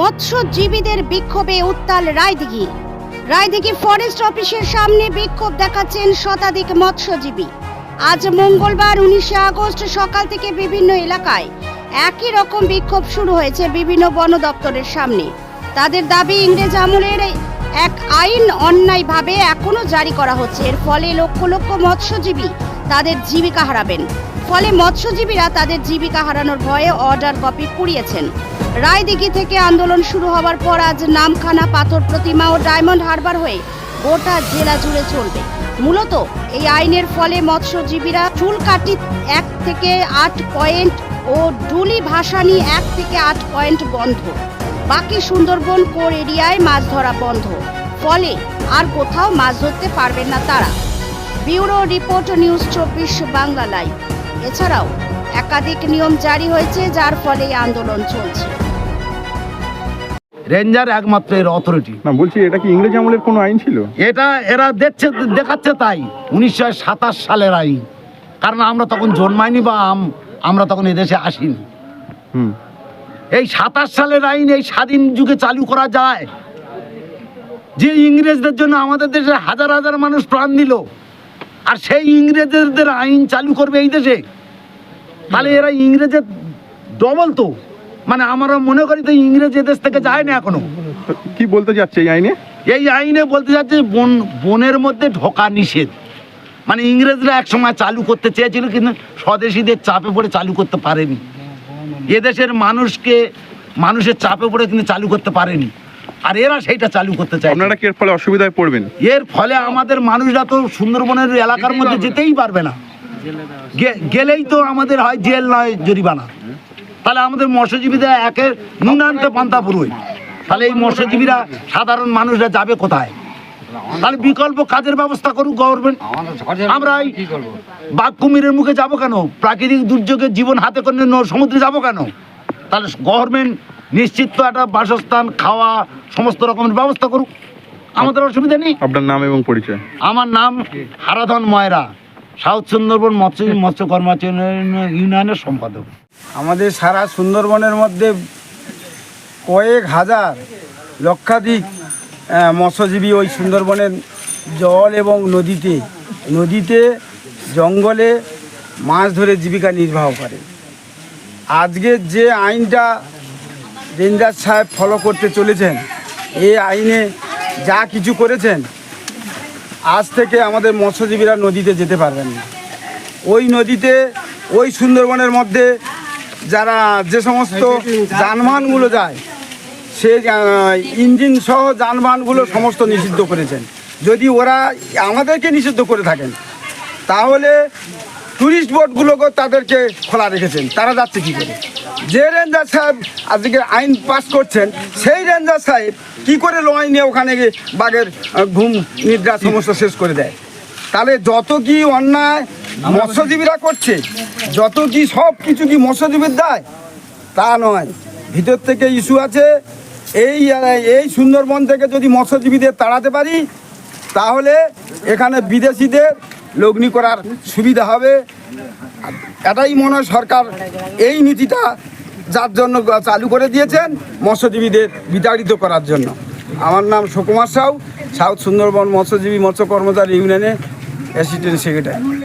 মৎস্যজীবীদের বিক্ষোভে উত্তাল রায়দিঘি। রায়দিঘি ফরেস্ট অফিসের সামনে বিক্ষোভ দেখাচ্ছেন শতাধিক মৎস্যজীবী। আজ মঙ্গলবার উনিশে আগস্ট সকাল থেকে বিভিন্ন এলাকায় একই রকম বিক্ষোভ শুরু হয়েছে বিভিন্ন বন দপ্তরের সামনে। তাদের দাবি, ইংরেজ আমলের এক আইন অন্যায়ভাবে এখনও জারি করা হচ্ছে। এর ফলে লক্ষ লক্ষ মৎস্যজীবী তাদের জীবিকা হারাবেন। ফলে মৎস্যজীবীরা তাদের জীবিকা হারানোর ভয়ে অর্ডার কপি পুড়িয়েছেন। রায়দিঘি থেকে আন্দোলন শুরু হওয়ার পর আজ নামখানা পাথর প্রতিমা ও ডায়মন্ড হারবার হয়ে গোটা জেলা জুড়ে চলবে। মূলত এই আইনের ফলে মৎস্যজীবীরা চুল কাটি এক থেকে আট পয়েন্ট ও ডুলি ভাসানি এক থেকে আট পয়েন্ট বন্ধ। বাকি সুন্দরবন কোর এরিয়ায় মাছ ধরা বন্ধ। ফলে আর কোথাও মাছ ধরতে পারবেন না তারা। ব্যুরো রিপোর্ট নিউজ চব্বিশ বাংলা লাইভ। এছাড়াও একাধিক নিয়ম জারি হয়েছে যার ফলে আন্দোলন চলছে। রেঞ্জার একমাত্র এর অথরিটি না বলছি এটা কি ইংরেজ আমলের কোনো আইন ছিল? এটা এরা দেখছে দেখাচ্ছে তাই। উনিশশো সাতাশ সালের আইন। কারণ আমরা তখন জন্মাইনি বা আম- আমরা তখন এদেশে আসিনি। হুম। এই সাতাশ সালের আইন এই স্বাধীন যুগে চালু করা যায়। যে ইংরেজদের জন্য আমাদের দেশে হাজার হাজার মানুষ প্রাণ দিল। আর সেই ইংরেজদের আইন চালু করবে এই দেশে। তাহলে এরা ইংরেজের ডবল তো। মানে আমরা মনে করি তো ইংরেজ এদেশ থেকে যায় না এখনও। কি বলতে যাচ্ছে এই আইনে? এই আইনে বলতে যাচ্ছে বন বনের মধ্যে ঢোকা নিষেধ। মানে ইংরেজরা এক সময় চালু করতে চেয়েছিল কিন্তু স্বদেশীদের চাপে পড়ে চালু করতে পারেনি। এদেশের মানুষকে মানুষের চাপে পড়ে কিন্তু চালু করতে পারেনি। আর এরা সেইটা চালু করতে চায়। আপনারা কি এর ফলে অসুবিধায় পড়বেন? এর ফলে আমাদের মানুষরা তো সুন্দরবনের এলাকার মধ্যে যেতেই পারবে না। গেলেই তো আমাদের হয় জেল নয় জরিমানা। তাহলে আমাদের মৎস্যজীবীদের একে নুনান্তে পান্তা পুরোই তাহলে এই মৎস্যজীবীরা সাধারণ মানুষরা যাবে কোথায়? তাহলে বিকল্প কাজের ব্যবস্থা করুক গভর্নমেন্ট আমরা এই বাঘ কুমিরের মুখে যাব কেন? প্রাকৃতিক দুর্যোগের জীবন হাতে করে সমুদ্রে যাব কেন? তাহলে গভর্নমেন্ট নিশ্চিত তো একটা বাসস্থান খাওয়া সমস্ত রকমের ব্যবস্থা করুক। আমাদের অসুবিধা নেই। আপনার নাম এবং পরিচয়। আমার নাম হারাধন ময়রা সাউথ সুন্দরবন মৎস্য মৎস্য কর্মচারী ইউনিয়নের সম্পাদক। আমাদের সারা সুন্দরবনের মধ্যে কয়েক হাজার লক্ষাধিক মৎস্যজীবী ওই সুন্দরবনের জল এবং নদীতে নদীতে জঙ্গলে মাছ ধরে জীবিকা নির্বাহ করে। আজকে যে আইনটা রেঞ্জার সাহেব ফলো করতে চলেছেন এই আইনে যা কিছু করেছেন, আজ থেকে আমাদের মৎস্যজীবীরা নদীতে যেতে পারবেন না। ওই নদীতে, ওই সুন্দরবনের মধ্যে যারা যে সমস্ত যানবাহনগুলো যায়, সে ইঞ্জিন সহ যানবাহনগুলো সমস্ত নিষিদ্ধ করেছেন। যদি ওরা আমাদেরকে নিষিদ্ধ করে থাকেন, তাহলে টুরিস্ট বোটগুলোকেও তাদেরকে খোলা রেখেছেন। তারা যাচ্ছে কী করে? যে রেঞ্জার সাহেব আজকে আইন পাস করছেন, সেই রেঞ্জার সাহেব কী করে লয় নিয়ে ওখানে গিয়ে বাঘের ঘুম, নিদ্রা সমস্ত শেষ করে দেয়? তাহলে যত কি অন্যায় মৎস্যজীবীরা করছে, যত কি সব কিছু কি মৎস্যজীবীর দায়, তা নয়। ভিতর থেকে ইস্যু আছে, এই এই সুন্দরবন থেকে যদি মৎস্যজীবীদের তাড়াতে পারি, তাহলে এখানে বিদেশিদের লগ্নি করার সুবিধা হবে। এটাই মনে হয় সরকার এই নীতিটা যার জন্য চালু করে দিয়েছেন মৎস্যজীবীদের বিতাড়িত করার জন্য। আমার নাম সুকুমার সাউ, সাউথ সুন্দরবন মৎস্যজীবী মৎস্য কর্মচারী ইউনিয়নের অ্যাসিস্ট্যান্ট সেক্রেটারি।